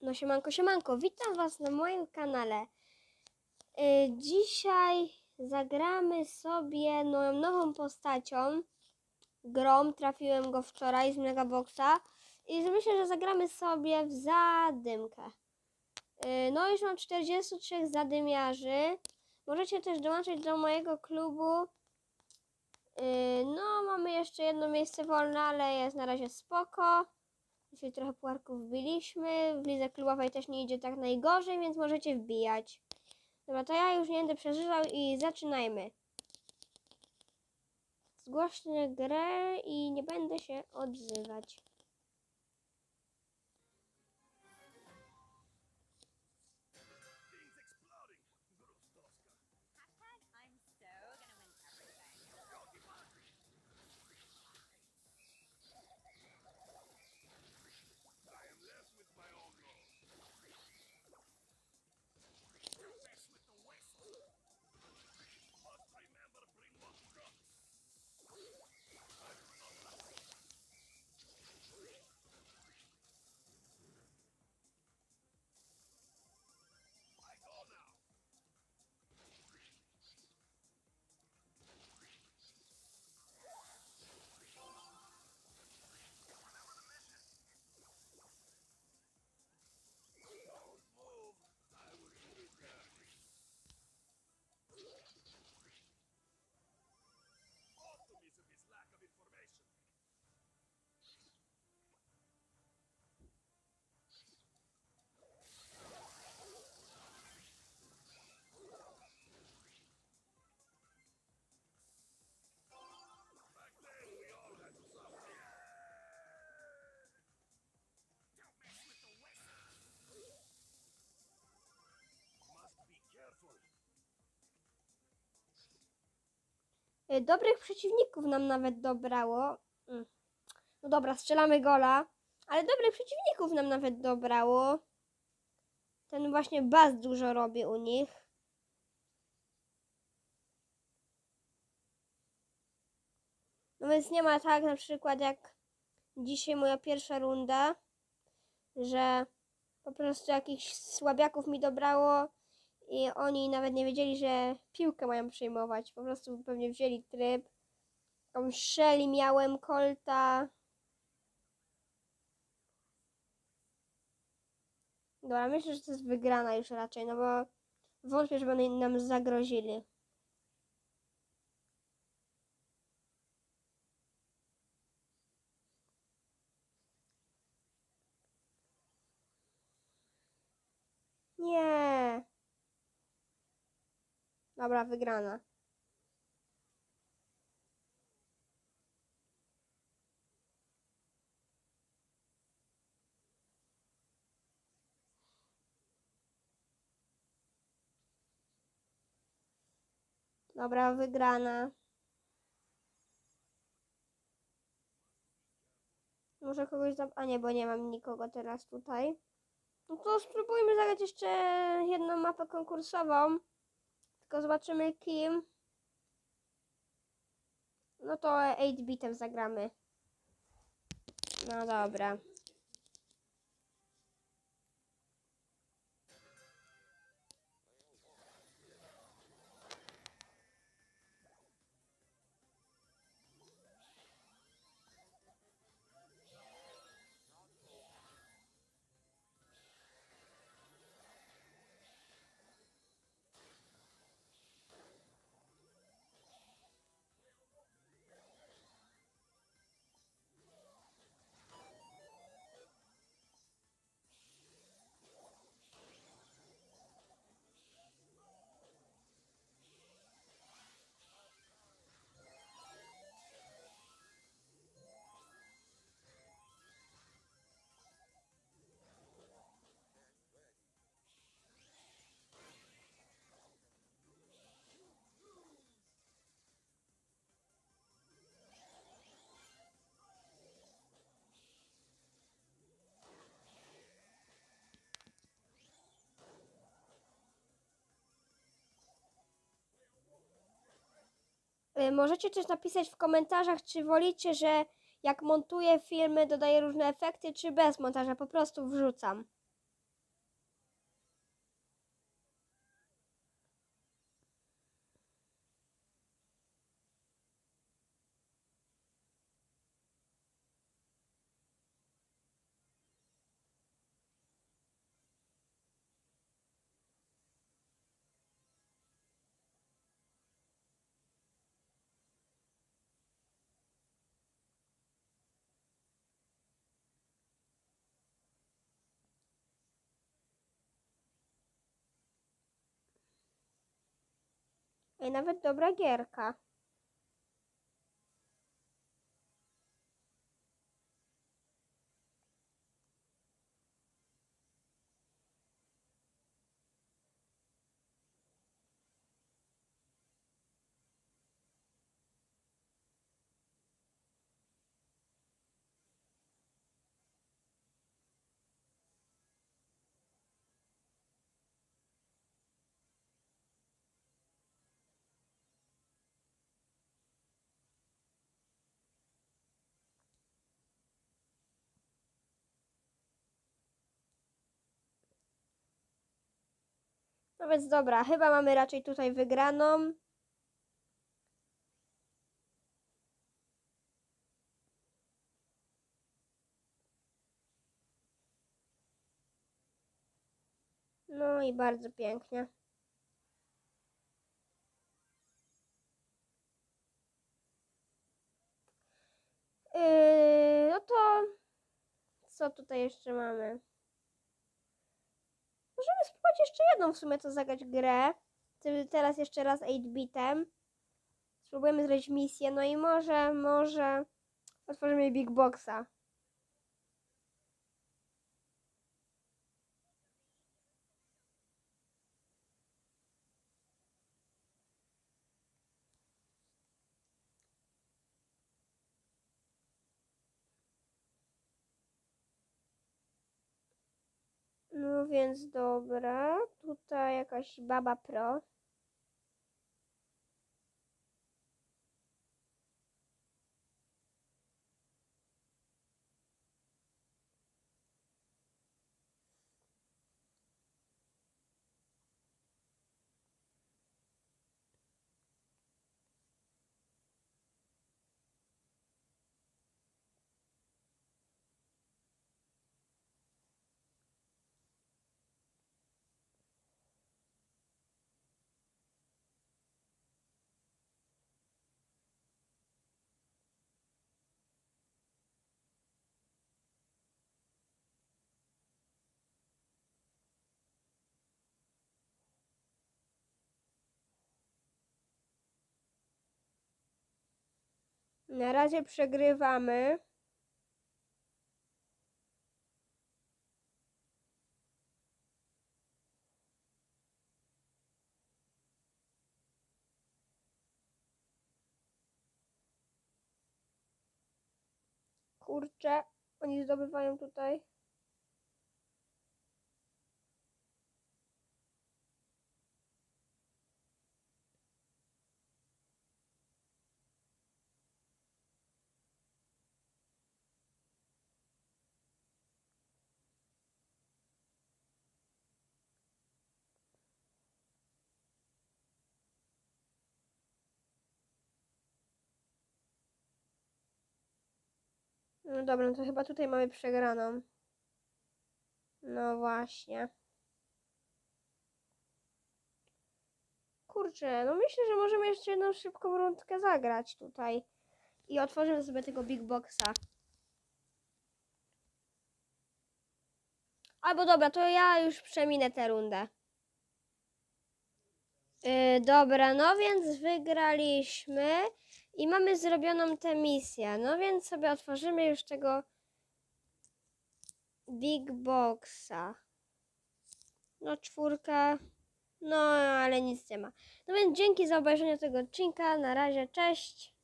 No siemanko, siemanko, witam was na moim kanale. Y, dzisiaj zagramy sobie no, nową postacią. Grom, trafiłem go wczoraj z Megaboxa. I myślę, że zagramy sobie w zadymkę. Y, no już mam 43 zadymiarzy. Możecie też dołączyć do mojego klubu. Y, no, mamy jeszcze jedno miejsce wolne, ale jest na razie spoko. Dzisiaj trochę puarków wbiliśmy. W lidze klubowej też nie idzie tak najgorzej, więc możecie wbijać. Dobra, to ja już nie będę przeżywał i zaczynajmy. Zgłośnię grę i nie będę się odzywać. Dobrych przeciwników nam nawet dobrało. Mm. No dobra, strzelamy gola. Ale dobrych przeciwników nam nawet dobrało. Ten właśnie Baz dużo robi u nich. No więc nie ma tak na przykład jak dzisiaj moja pierwsza runda, że po prostu jakichś słabiaków mi dobrało i oni nawet nie wiedzieli, że piłkę mają przejmować. Po prostu pewnie wzięli tryb. Jakąś Shelly miałem, Colta. Dobra, myślę, że to jest wygrana już raczej, no bo wątpię, żeby oni nam zagrozili. Nie. Dobra, wygrana. Dobra, wygrana. Może kogoś zap... A nie, bo nie mam nikogo teraz tutaj. No to spróbujmy zagrać jeszcze jedną mapę konkursową. Tylko zobaczymy kim. No to 8-bitem zagramy. No dobra. Możecie też napisać w komentarzach, czy wolicie, że jak montuję filmy, dodaję różne efekty, czy bez montaża, po prostu wrzucam. Nawet dobra gierka. No więc dobra, chyba mamy raczej tutaj wygraną. No i bardzo pięknie. Yy, no to co tutaj jeszcze mamy? Spróbować jeszcze jedną w sumie to zagrać grę. Teraz jeszcze raz 8-bitem. Spróbujemy zrobić misję, no i może, może otworzymy Big Boxa. No więc dobra, tutaj jakaś baba pro. Na razie przegrywamy. Kurczę, oni zdobywają tutaj. No dobra, no to chyba tutaj mamy przegraną. No właśnie. Kurczę, no myślę, że możemy jeszcze jedną szybką rundkę zagrać tutaj. I otworzymy sobie tego Big Boxa. Albo dobra, to ja już przeminę tę rundę. Yy, dobra, no więc wygraliśmy i mamy zrobioną tę misję. No więc sobie otworzymy już tego Big Boxa. No czwórka. No, ale nic nie ma. No więc dzięki za obejrzenie tego odcinka. Na razie, cześć.